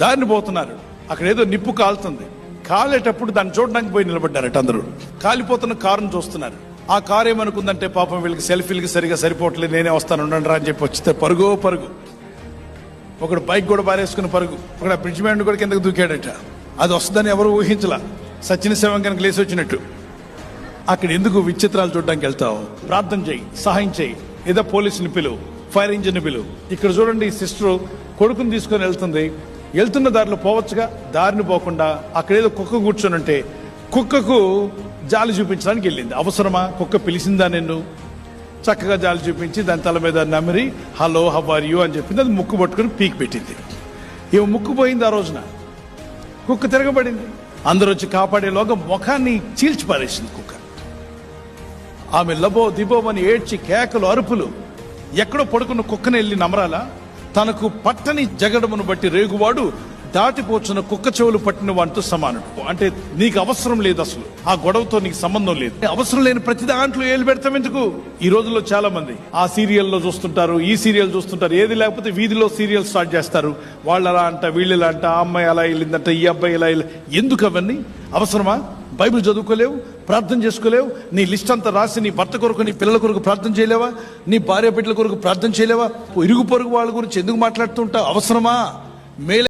దారిని పోతున్నారు. అక్కడ ఏదో నిప్పు కాలుతుంది. కాలేటప్పుడు దాన్ని చూడడానికి పోయి నిలబడ్డారట అందరూ. కాలిపోతున్న కారును చూస్తున్నారు. ఆ కారు ఏమనుకుందంటే పాపం వీళ్ళకి సెల్ఫీలకి సరిగా సరిపోవట్లేదు నేనే వస్తాను ఉండండి రా అని చెప్పి వచ్చితే పరుగో పరుగు. ఒకడు బైక్ కూడా బారేసుకుని పరుగు. ఒకడు ఆ బ్రిడ్జ్ మ్యాన్ కూడా కిందకు దూకాడట. అది వస్తుందని ఎవరు ఊహించలా. సచిన శవం కనుక లేసి వచ్చినట్టు. అక్కడ ఎందుకు విచిత్రాలు చూడడానికి వెళ్తావు? ప్రార్థన చేయి సహాయం చేయి. ఏదో పోలీసుని పిలువు ఫైర్ ఇంజిన్ పిలువు ఇక్కడ చూడండి ఈ సిస్టర్ కొడుకుని తీసుకొని వెళ్తుంది. వెళ్తున్న దారిలో పోవచ్చుగా దారిని పోకుండా అక్కడేదో కుక్క కూర్చొని ఉంటే కుక్కకు జాలి చూపించడానికి వెళ్ళింది. అవసరమా? కుక్క పిలిచిందా నిన్ను? చక్కగా జాలి చూపించి దాని తల మీద నమిరి హలో హవ్ యూ? అని చెప్పింది. అది ముక్కు పట్టుకుని పీక్ పెట్టింది. ఇవి ముక్కు పోయింది ఆ రోజున. కుక్క తిరగబడింది. అందరూ వచ్చి కాపాడేలోగా ముఖాన్ని చీల్చి పారేసింది కుక్క. ఆమె లబో దిబోమని ఏడ్చి కేకలు అరుపులు ఎక్కడో పడుకున్న కుక్కని వెళ్ళి నమరాలా? తనకు పట్టని జగడమును బట్టి రేగువాడు దాటిపోచున్న కుక్క చెవులు పట్టిన వాటితో సమానుడు. అంటే నీకు అవసరం లేదు అసలు. ఆ గొడవతో నీకు సంబంధం లేదు. అవసరం లేని ప్రతి దాంట్లో ఏళ్ళు పెడతాం ఎందుకు? ఈ రోజుల్లో చాలా మంది ఆ సీరియల్లో చూస్తుంటారు ఈ సీరియల్ చూస్తుంటారు ఏది లేకపోతే వీధిలో సీరియల్ స్టార్ట్ చేస్తారు. వాళ్ళు అలా అంట వీళ్ళు ఇలా అంట ఆ అమ్మాయి అలా వెళ్ళిందంట ఈ అబ్బాయి ఇలా ఎందుకు అవన్నీ? అవసరమా? బైబిల్ చదువుకోలేవు ప్రార్థన చేసుకోలేవు నీ లిస్ట్ అంతా రాసి నీ భర్త కొరకు నీ పిల్లల కొరకు ప్రార్థన చేయలేవా? నీ భార్య బిడ్డల కొరకు ప్రార్థన చేయలేవా? ఇరుగు పొరుగు వాళ్ళ గురించి ఎందుకు మాట్లాడుతుంటా? అవసరమా? మేలే